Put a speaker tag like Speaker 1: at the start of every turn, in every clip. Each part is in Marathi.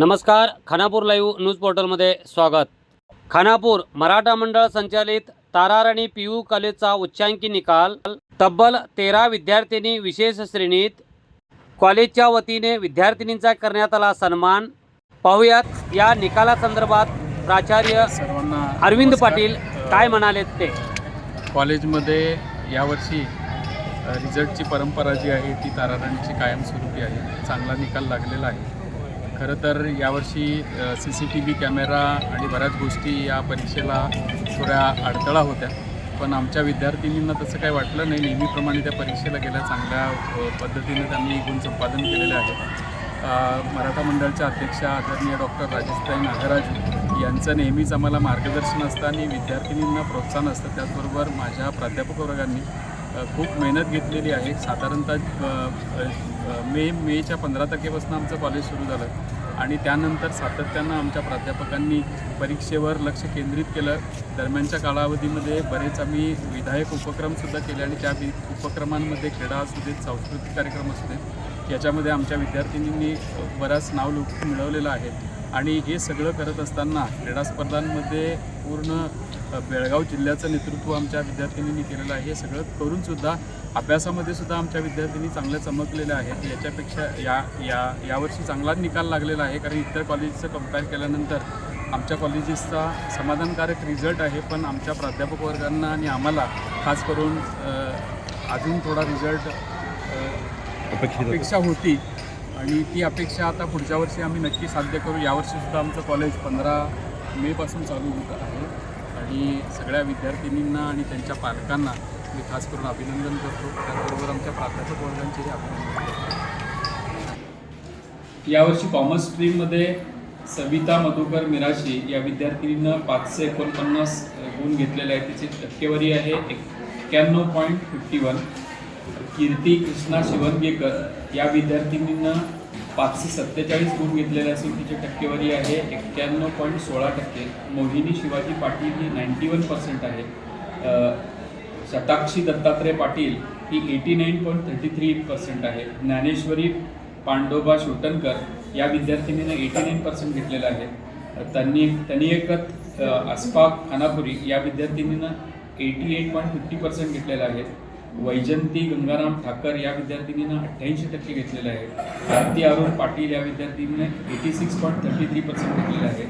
Speaker 1: नमस्कार खानापूर लाईव्ह न्यूज पोर्टलमध्ये स्वागत. खानापूर मराठा मंडळ संचालित ताराराणी पी यू कॉलेजचा उच्चांकी निकाल तब्बल तेरा विद्यार्थिनी विशेष श्रेणीत कॉलेजच्या वतीने विद्यार्थिनींचा करण्यात आला सन्मान. पाहुयात या निकालासंदर्भात प्राचार्य
Speaker 2: सर्वांना
Speaker 1: अरविंद. पाटील काय म्हणालेत ते?
Speaker 2: कॉलेजमध्ये यावर्षी रिझल्टची परंपरा जी आहे ती ताराराणीची कायमस्वरूपी आहे. चांगला निकाल लागलेला आहे. खरं तर यावर्षी C C T V camera आणि बऱ्याच गोष्टी या परीक्षेला थोड्या अडथळा होत्या. पण आमच्या विद्यार्थिनींना तसं काही वाटलं नाही. नेहमीप्रमाणे त्या परीक्षेला गेल्या चांगल्या पद्धतीने त्यांनी गुण संपादन केलेले आहे मराठा मंडळच्या अध्यक्षा आदरणीय डॉक्टर राजेशताई नागराज यांचं नेहमीच आम्हाला मार्गदर्शन असतं आणि विद्यार्थिनींना प्रोत्साहन असतं. त्याचबरोबर माझ्या प्राध्यापक वर्गांनी खूप मेहनत घेतलेली आहे. साधारणतः मे मेच्या पंधरा तारखेपासून आमचं कॉलेज सुरू झालं. आणि त्यानंतर सातत्यानं आमच्या प्राध्यापकांनी परीक्षेवर लक्ष केंद्रित केलं. दरम्यानच्या कालावधीमध्ये बरेच आम्ही विधायक उपक्रमसुद्धा केले आणि त्या उपक्रमांमध्ये क्रीडा असू देत सांस्कृतिक कार्यक्रम असू देत याच्यामध्ये आमच्या विद्यार्थिनींनी बराच नाव लोक मिळवलेलं आहे. आणि हे सगळं करत असताना क्रीडा स्पर्धांमध्ये पूर्ण बेळगाव जिल्ह्याचं नेतृत्व आमच्या विद्यार्थिनींनी केलेलं आहे. हे सगळं करूनसुद्धा अभ्यासामध्ये सुद्धा आमच्या विद्यार्थिनी चांगल्या चमकलेल्या आहेत याच्यापेक्षा या या यावर्षी चांगला निकाल लागलेला आहे. कारण इतर कॉलेजचं कंपेअर केल्यानंतर आमच्या कॉलेजेसचा समाधानकारक रिझल्ट आहे. पण आमच्या प्राध्यापक वर्गांना आणि आम्हाला खास करून अजून थोडा रिझल्ट अपेक्षा होती. आणि ती अपेक्षा आता पुढच्या वर्षी आम्ही नक्की साध्य करू. यावर्षीसुद्धा आमचं कॉलेज पंधरा मेपासून चालू होत आहे. आणि सगळ्या विद्यार्थिनींना आणि त्यांच्या पालकांना मी खास करून अभिनंदन करतो. त्याचबरोबर आमच्या प्राध्यापक वर्गांचेही अभिनंदन करतो. यावर्षी कॉमर्स स्ट्रीममध्ये सविता मधुकर मिराशी या विद्यार्थिनीनं पाचशे एकोणपन्नास गुण घेतलेले आहेत. तिची टक्केवारी आहे एक्क्याण्णव point fifty one. Kirti Krishna Shivnagekar या विद्यार्थिनीनं पाचशे सत्तेचाळीस गुण घेतलेले असून तिची टक्केवारी आहे. एक्क्याण्णव पॉईंट सोळा टक्के. मोहिनी शिवाजी पाटील ही नाईंटी वन पर्सेंट आहे शताक्षी दत्तात्रय पाटील ही eighty nine point thirty three percent आहे. ज्ञानेश्वरी पांडोबा शोटनकर या विद्यार्थिनीनं एटी नाईन पर्सेंट घेतलेलं आहे. त्यांनी तनियकत एकत अस्फाक खानापुरी या विद्यार्थिनीनं eighty eight point fifty percent घेतलेलं आहे. वैजंती गंगाराम ठाकर या विद्यार्थिनीनं अठ्ठ्याऐंशी टक्के घेतलेलं आहे. भारती अरुण पाटील या विद्यार्थिनीने eighty six point thirty three percent घेतलेलं आहे.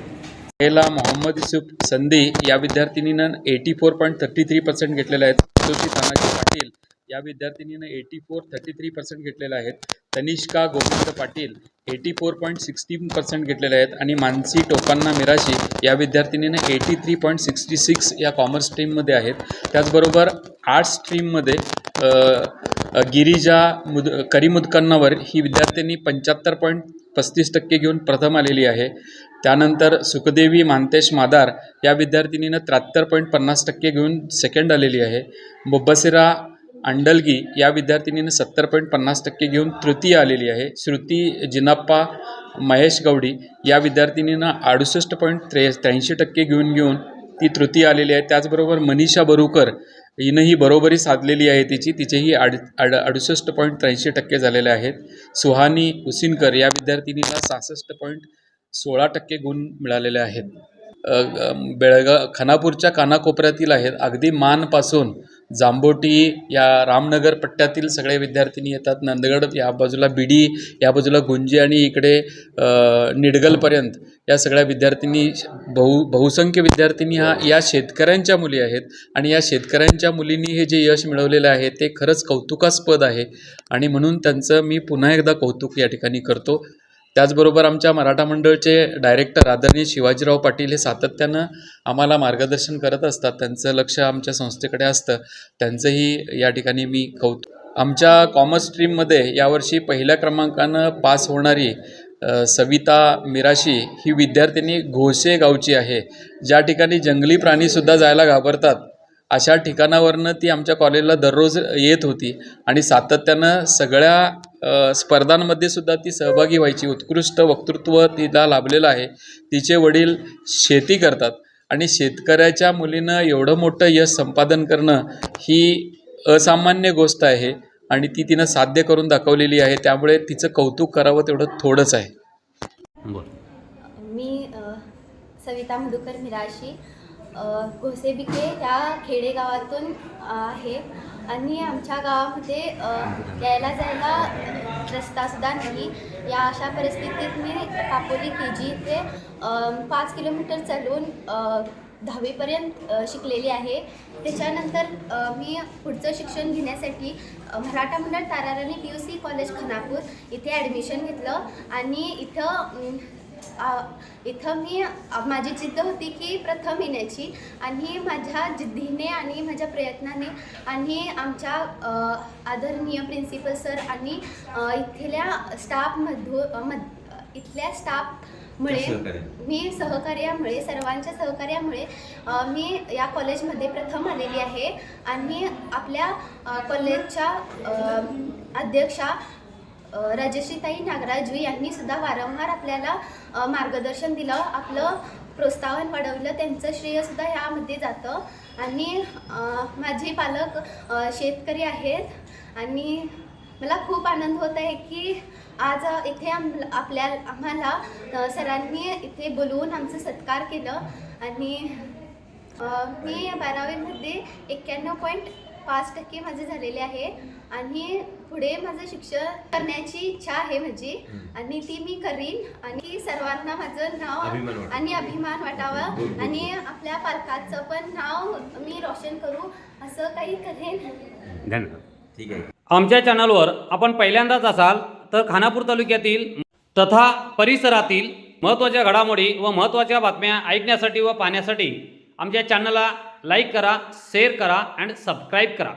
Speaker 2: हेला मोहम्मद युसुफ संधी या विद्यार्थिनीनं eighty four point thirty three percent घेतलेले आहेत संतोषी तानाजी पाटील या विद्यार्थिनीनं eighty four thirty three percent घेतलेले आहेत Tanishka Govind Patil eighty four point sixteen percent घेतलेले आहेत आणि मानसी टोपन्ना मिराशी या विद्यार्थिनीनं eighty three point sixty six या कॉमर्स स्ट्रीममध्ये आहेत. त्याचबरोबर आर्ट्स स्ट्रीममध्ये गिरिजा मुद करीमुदकन्नावर ही विद्यार्थ्यांनी पंच्याहत्तर पॉईंट पस्तीस टक्के घेऊन प्रथम आलेली आहे. त्यानंतर सुखदेवी मानतेश मादार या विद्यार्थिनीनं त्र्याहत्तर पॉईंट पन्नास टक्के घेऊन सेकंड आलेली आहे. मुब्बसिरा अंडलगी या विद्यार्थिनीनं सत्तर पॉईंट पन्नास टक्के घेऊन तृतीय आलेली आहे. श्रुती जिनाप्पा महेश गौडी या विद्यार्थिनीनं अडुसष्ट पॉईंट त्रे त्र्याऐंशी टक्के घेऊन घेऊन ती तृतीय आलेली आहे. त्याचबरोबर मनीषा बरुकर हिनंही बरोबरी साधलेली आहे तिची. तिचेही अड अड अडुसष्ट पॉईंट त्र्याऐंशी टक्के झालेले आहेत. सुहानी उसिनकर या विद्यार्थिनीला सहासष्ट पॉईंट सोळा टक्के गुण मिळालेले आहेत. बेळगाव खानापूरच्या कानाकोपऱ्यातील आहेत. अगदी मानपासून जांबोटी या रामनगर पट्ट्यातील सगळे विद्यार्थिनी येतात. नंदगड या बाजूला बिडी या बाजूला गुंजी आणि इकडे निडगलपर्यंत या सगळ्या विद्यार्थिनी बहु बहुसंख्य विद्यार्थिनी हा या शेतकऱ्यांच्या मुली आहेत आणि या शेतकऱ्यांच्या मुलींनी हे जे यश मिळवलेलं आहे ते खरंच कौतुकास्पद आहे आणि म्हणून त्यांचं मी पुन्हा एकदा कौतुक या ठिकाणी करतो. त्याचबरोबर आमच्या मराठा मंडळचे डायरेक्टर आदरणीय शिवाजीराव पाटील हे सातत्यानं आम्हाला मार्गदर्शन करत असतात. त्यांचं लक्ष आमच्या संस्थेकडे असतं. त्यांचंही या ठिकाणी मी कौतुक आमच्या कॉमर्स स्ट्रीममध्ये यावर्षी पहिल्या क्रमांकानं पास होणारी सविता मिराशी ही विद्यार्थिनी घोसे गावची आहे. ज्या ठिकाणी जंगली प्राणीसुद्धा जायला घाबरतात. अशा ठिकाणावरनं ती आमच्या कॉलेजला दररोज येत होती. आणि सातत्यानं सगळ्या स्पर्धांमध्ये सुद्धा ती सहभागी व्हायची. उत्कृष्ट वक्तृत्व तिला लाभलेलं आहे. तिचे वडील शेती करतात. आणि शेतकऱ्याच्या मुलीनं एवढं मोठं यश संपादन करणं ही असामान्य गोष्ट आहे. आणि ती तिनं साध्य करून दाखवलेली आहे. त्यामुळे तिचं कौतुक करावं तेवढं थोडंच आहे.
Speaker 3: मी सविता मधुकर मिराशी. घोसेबिके ह्या खेडेगावातून आहे. आणि आमच्या गावामध्ये यायला जायला रस्तासुद्धा नाही. या अशा परिस्थितीत मी कापोली के जी ते पाच किलोमीटर चालून दहावीपर्यंत शिकलेली आहे. त्याच्यानंतर मी पुढचं शिक्षण घेण्यासाठी Maratha Mandal Tararani P U C college Khanapur इथे ॲडमिशन घेतलं. आणि इथं इथं मी माझी जिद्द होती की प्रथम येण्याची आणि माझ्या जिद्दीने आणि माझ्या प्रयत्नाने आणि आमच्या आदरणीय प्रिन्सिपल सर आणि इथल्या स्टाफमधू अ, मध इथल्या स्टाफमुळे. मी सहकार्यामुळे सर्वांच्या सहकार्यामुळे मी या कॉलेजमध्ये प्रथम आलेली आहे आणि आपल्या कॉलेजच्या अध्यक्षा अ, राजश्रीताई नागराजू यांनी सुद्धा वारंवार आपल्याला मार्गदर्शन दिलं आपलं प्रोत्साहन वाढवलं त्यांचं श्रेयसुद्धा ह्यामध्ये जातं. आणि माझे पालक शेतकरी आहेत. आणि मला खूप आनंद होत आहे की आज इथे आम आपल्या आम्हाला सरांनी इथे बोलवून आमचं सत्कार केलं. आणि मी बारावीमध्ये एक्क्याण्णव पॉईंट पाच टक्के माझे झालेले आहे. आणि पुढे माझं शिक्षण करण्याची इच्छा आहे माझी. आणि ती मी करीन. आणि सर्वांना माझं नाव. आणि अभिमान वाटावा.
Speaker 4: बोल, बोल.
Speaker 3: आणि आपल्या पालकाचं पण नाव मी रोशन करू. असं काही करेन.
Speaker 1: धन्यवाद.
Speaker 4: ठीक आहे.
Speaker 1: आमच्या चॅनलवर आपण पहिल्यांदाच असाल तर खानापूर तालुक्यातील तथा परिसरातील महत्त्वाच्या घडामोडी व महत्त्वाच्या बातम्या ऐकण्यासाठी व पाहण्यासाठी आमच्या चॅनलला लाईक करा शेअर करा अँड सबस्क्राईब करा.